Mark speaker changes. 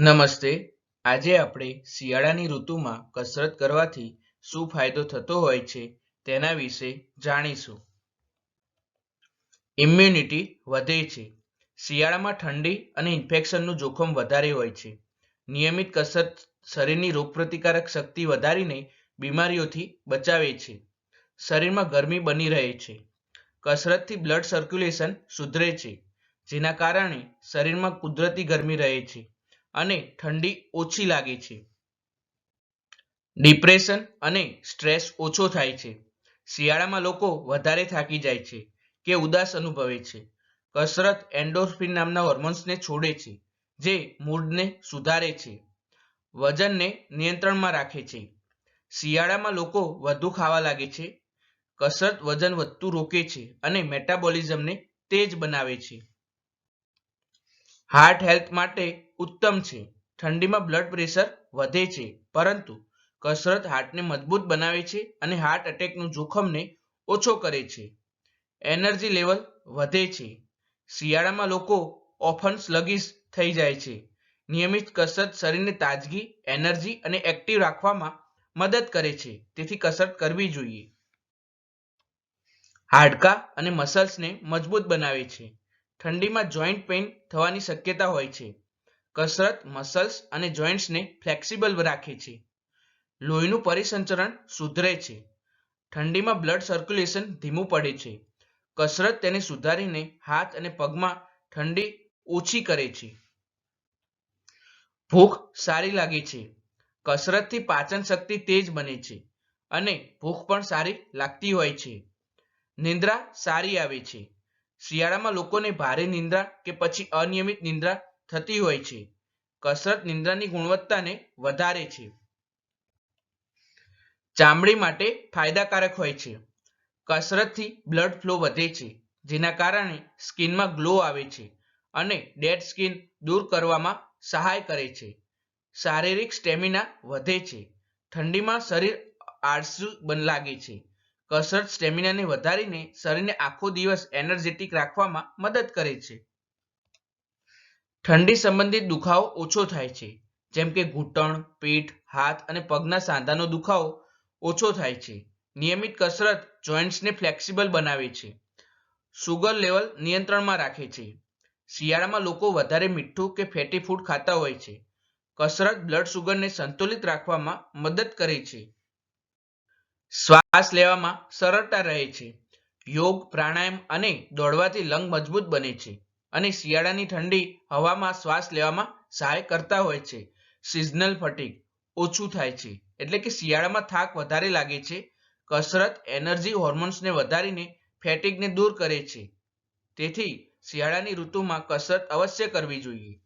Speaker 1: નમસ્તે. આજે આપણે શિયાળાની ઋતુમાં કસરત કરવાથી શું ફાયદો થતો હોય છે તેના વિશે જાણીશું. ઇમ્યુનિટી વધે છે. શિયાળામાં ઠંડી અને ઇન્ફેક્શનનું જોખમ વધારે હોય છે. નિયમિત કસરત શરીરની રોગપ્રતિકારક શક્તિ વધારીને બીમારીઓથી બચાવે છે. શરીરમાં ગરમી બની રહે છે. કસરતથી બ્લડ સર્ક્યુલેશન સુધરે છે. જેના કારણે શરીરમાં કુદરતી ગરમી રહે છે. અને ઠંડી ઓછી લાગે છે. ડિપ્રેશન અને સ્ટ્રેસ ઓછો થાય છે. શિયાળામાં લોકો વધારે થાકી જાય છે કે ઉદાસ અનુભવે છે. કસરત એન્ડોર્ફિન નામના હોર્મોન્સને છોડે છે, જે મૂડને સુધારે છે, વજનને નિયંત્રણમાં રાખે છે. શિયાળામાં લોકો વધુ ખાવા લાગે છે, કસરત વજન વધતું રોકે છે અને મેટાબોલિઝમને તેજ બનાવે છે. હાર્ટ હેલ્થ માટે ઉત્તમ છે. ઠંડીમાં બ્લડ પ્રેશર વધે છે, પરંતુ કસરત હાર્ટને મજબૂત બનાવે છે અને હાર્ટ એટેકનું જોખમને ઓછો કરે છે. એનર્જી લેવલ વધે છે. શિયાળામાં લોકો ઓફન સ્લગીસ થઈ જાય છે. નિયમિત કસરત શરીરને તાજગી એનર્જી અને એક્ટિવ રાખવામાં મદદ કરે છે. તેથી કસરત કરવી જોઈએ. હાડકા અને મસલ્સને મજબૂત બનાવે છે. ઠંડીમાં જોઈન્ટ પેઇન થવાની શક્યતા હોય છે. કસરત મસલ્સ અને જોઈન્ટ્સને ફ્લેક્સિબલ રાખે છે. લોહીનું પરિસંચરણ સુધરે છે. ઠંડીમાં બ્લડ સર્ક્યુલેશન ધીમું પડે છે. કસરત તેને સુધારીને હાથ અને પગમાં ઠંડી ઓછી કરે છે. ભૂખ સારી લાગે છે. કસરતથી પાચન શક્તિ તેજ બને છે અને ભૂખ પણ સારી લાગતી હોય છે. નિંદ્રા સારી આવે છે. શિયાળામાં લોકોને ભારે નિંદ્રા કે પછી અનિયમિત નિંદ્રા થતી હોય છે. કસરત નિંદ્રાની ગુણવત્તાને વધારે છે. ચામડી માટે ફાયદાકારક હોય છે. કસરતથી બ્લડ ફ્લો વધે છે, જેના કારણે સ્કિનમાં ગ્લો આવે છે અને ડેડ સ્કિન દૂર કરવામાં સહાય કરે છે. શારીરિક સ્ટેમિના વધે છે. ઠંડીમાં શરીર આળસુ બન લાગે છે. કસરત સ્ટેમિનાને વધારીને શરીરને આખો દિવસ એનર્જેટિક રાખવામાં મદદ કરે છે. ઠંડી સંબંધિત દુખાવો ઓછો થાય છે. જેમ કે ઘૂંટણ, પીઠ, હાથ અને પગના સાંધાનો દુખાવો ઓછો થાય છે. નિયમિત કસરત જોઈન્ટ્સને ફ્લેક્સિબલ બનાવે છે. સુગર લેવલ નિયંત્રણમાં રાખે છે. શિયાળામાં લોકો વધારે મીઠું કે ફેટી ફૂડ ખાતા હોય છે. કસરત બ્લડ સુગરને સંતુલિત રાખવામાં મદદ કરે છે. શ્વાસ લેવામાં સરળતા રહે છે. યોગ, પ્રાણાયામ અને દોડવાથી લંગ મજબૂત બને છે. અને શિયાળાની ઠંડી હવામાં શ્વાસ લેવામાં સહાય કરતા હોય છે. સિઝનલ ફટીક ઓછું થાય છે. એટલે કે શિયાળામાં થાક વધારે લાગે છે. કસરત એનર્જી હોર્મોન્સને વધારીને ફેટિકને દૂર કરે છે. તેથી શિયાળાની ઋતુમાં કસરત અવશ્ય કરવી જોઈએ.